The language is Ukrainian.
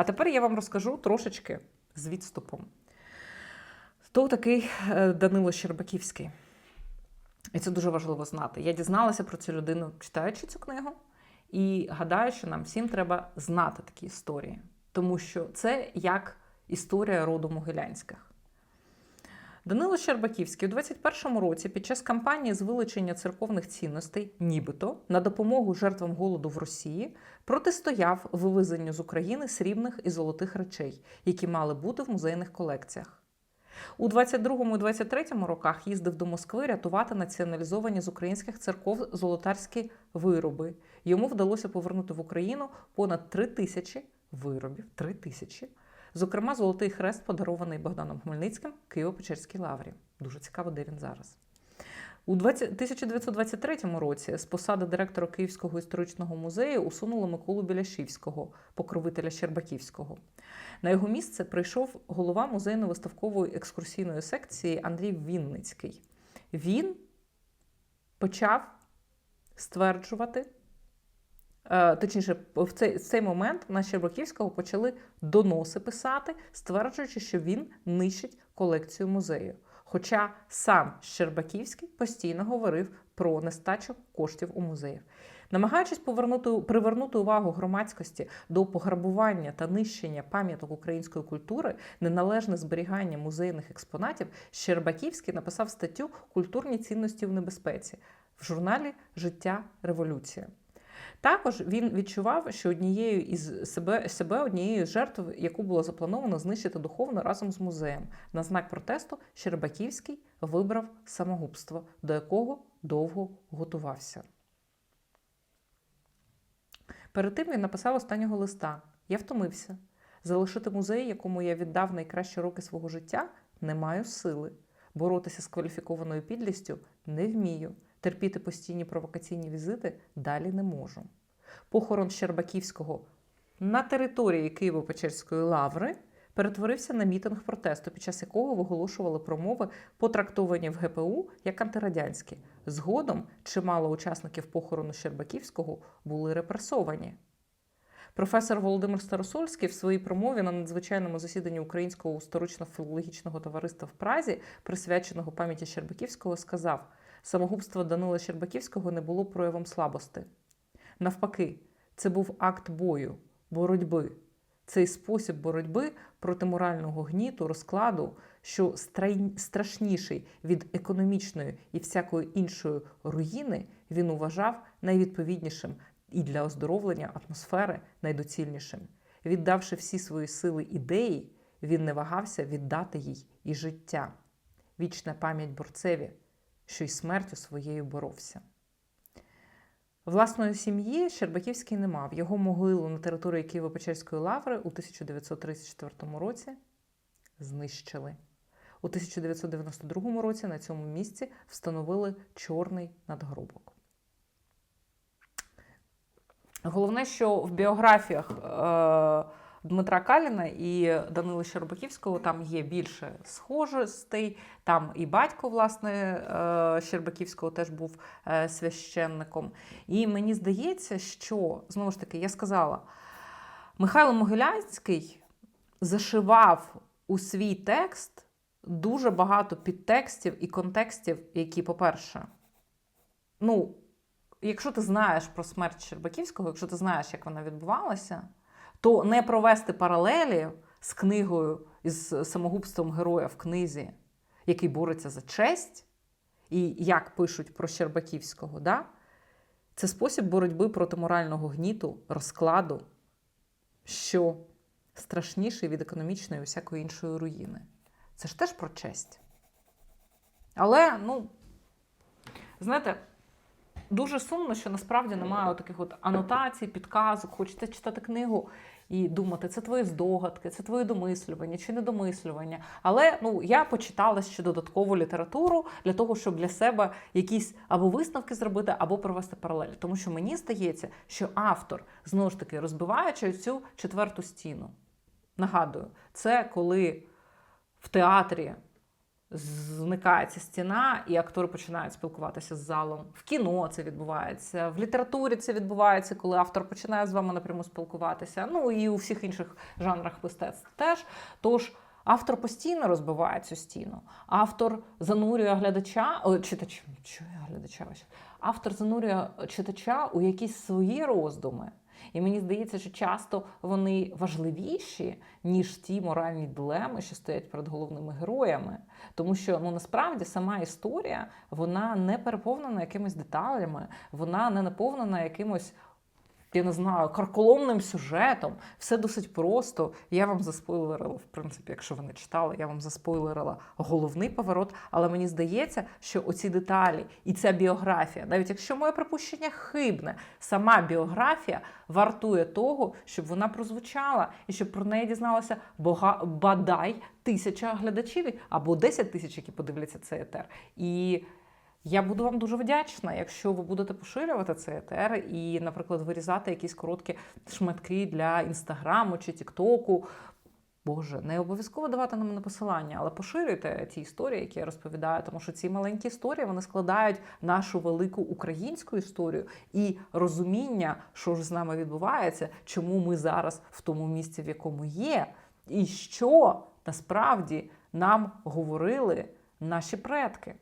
А тепер я вам розкажу трошечки з відступом. Хто такий е, Данило Щербаківський? І це дуже важливо знати. Я дізналася про цю людину, читаючи цю книгу, і гадаю, що нам всім треба знати такі історії, тому що це як історія роду Могилянських. Данило Щербаківський у 21-му році під час кампанії з вилучення церковних цінностей, нібито на допомогу жертвам голоду в Росії, протистояв вивезенню з України срібних і золотих речей, які мали бути в музейних колекціях. У 22-му і 23-му роках їздив до Москви рятувати націоналізовані з українських церков золотарські вироби. Йому вдалося повернути в Україну понад 3 тисячі виробів. 3 тисячі. Зокрема, золотий хрест, подарований Богданом Хмельницьким Києво-Печерській лаврі. Дуже цікаво, де він зараз. У 20 1923 році з посади директора Київського історичного музею усунули Миколу Біляшівського, покровителя Щербаківського. На його місце прийшов голова музейно-виставкової екскурсійної секції Андрій Вінницький. Він почав стверджувати, точніше, в цей, в цей момент на Щербаківського почали доноси писати, стверджуючи, що він нищить колекцію музею. Хоча сам Щербаківський постійно говорив про нестачу коштів у музеях. Намагаючись повернути привернути увагу громадськості до пограбування та нищення пам'яток української культури, неналежне зберігання музейних експонатів, Щербаківський написав статтю Культурні цінності в небезпеці в журналі Життя Революція. Також він відчував, що однією із себе, себе однією з жертв, яку було заплановано знищити духовно разом з музеєм. На знак протесту Щербаківський вибрав самогубство, до якого довго готувався. Перед тим він написав останнього листа: Я втомився. Залишити музей, якому я віддав найкращі роки свого життя, не маю сили. Боротися з кваліфікованою підлістю не вмію. Терпіти постійні провокаційні візити далі не можу. Похорон Щербаківського на території Києво-Печерської лаври перетворився на мітинг протесту, під час якого виголошували промови, потрактовані в ГПУ як антирадянські. Згодом чимало учасників похорону Щербаківського були репресовані. Професор Володимир Старосольський в своїй промові на надзвичайному засіданні Українського історично-філологічного товариства в Празі, присвяченого пам'яті Щербаківського, сказав: самогубство Данила Щербаківського не було проявом слабости. Навпаки, це був акт бою, боротьби. Цей спосіб боротьби проти морального гніту, розкладу, що страшніший від економічної і всякої іншої руїни, він вважав найвідповіднішим і для оздоровлення атмосфери найдоцільнішим. Віддавши всі свої сили ідеї, він не вагався віддати їй і життя. Вічна пам'ять борцеві, що й смертю своєю боровся. Власної сім'ї Щербаківський не мав. Його могилу на території Києво-Печерської лаври у 1934 році знищили. У 1992 році на цьому місці встановили чорний надгробок. Головне, що в біографіях е, Дмитра Каліна і Данила Щербаківського там є більше схожостей. Там і батько, власне, е, Щербаківського теж був е, священником. І мені здається, що знову ж таки я сказала, Михайло Могилянський зашивав у свій текст дуже багато підтекстів і контекстів, які, по-перше, ну, якщо ти знаєш про смерть Щербаківського, якщо ти знаєш, як вона відбувалася, то не провести паралелі з книгою із самогубством героя в книзі, який бореться за честь, і як пишуть про Щербаківського, да? це спосіб боротьби проти морального гніту, розкладу, що страшніший від економічної і всякої іншої руїни. Це ж теж про честь. Але, ну, знаєте, Дуже сумно, що насправді немає таких от анотацій, підказок. Хочете читати книгу і думати, це твої здогадки, це твої домислювання чи недомислювання. Але ну я почитала ще додаткову літературу для того, щоб для себе якісь або висновки зробити, або провести паралель. Тому що мені здається, що автор знову ж таки розбиваючи цю четверту стіну. Нагадую, це коли в театрі зникає ця стіна, і актори починають спілкуватися з залом. В кіно це відбувається, в літературі це відбувається, коли автор починає з вами напряму спілкуватися. Ну і у всіх інших жанрах мистецтв теж. Тож автор постійно розбиває цю стіну. Автор занурює глядача, о, читача, що я глядача? Автор занурює читача у якісь свої роздуми. І мені здається, що часто вони важливіші, ніж ті моральні дилеми, що стоять перед головними героями. Тому що ну насправді сама історія вона не переповнена якимись деталями, вона не наповнена якимось. Я не знаю, карколомним сюжетом. Все досить просто. Я вам заспойлерила, в принципі, якщо ви не читали, я вам заспойлерила головний поворот. Але мені здається, що оці деталі і ця біографія, навіть якщо моє припущення хибне, сама біографія вартує того, щоб вона прозвучала і щоб про неї дізналося бога бадай тисяча глядачів або 10 тисяч, які подивляться цей етер. І я буду вам дуже вдячна, якщо ви будете поширювати цей етер і, наприклад, вирізати якісь короткі шматки для інстаграму чи тіктоку. Боже, не обов'язково давати на мене посилання, але поширюйте ті історії, які я розповідаю, тому що ці маленькі історії вони складають нашу велику українську історію і розуміння, що ж з нами відбувається, чому ми зараз в тому місці, в якому є, і що насправді нам говорили наші предки.